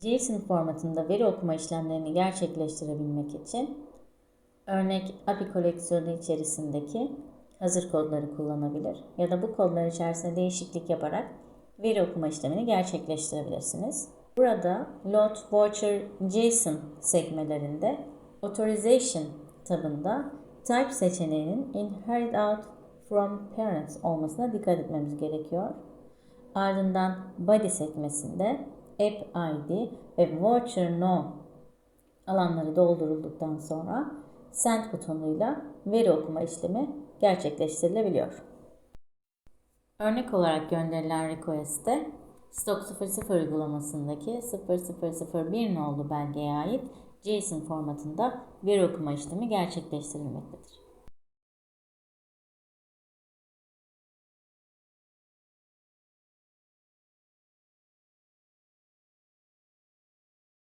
JSON formatında veri okuma işlemlerini gerçekleştirebilmek için örnek API koleksiyonu içerisindeki hazır kodları kullanabilir ya da bu kodlar içerisinde değişiklik yaparak veri okuma işlemini gerçekleştirebilirsiniz. Burada load voucher JSON sekmelerinde authorization tabında type seçeneğinin inherit out from parents olmasına dikkat etmemiz gerekiyor. Ardından body sekmesinde app ID ve voucher no alanları doldurulduktan sonra send butonuyla veri okuma işlemi gerçekleştirilebiliyor. Örnek olarak gönderilen request'te Stock 00 uygulamasındaki 0001 nolu belgeye ait JSON formatında veri okuma işlemi gerçekleştirilmektedir.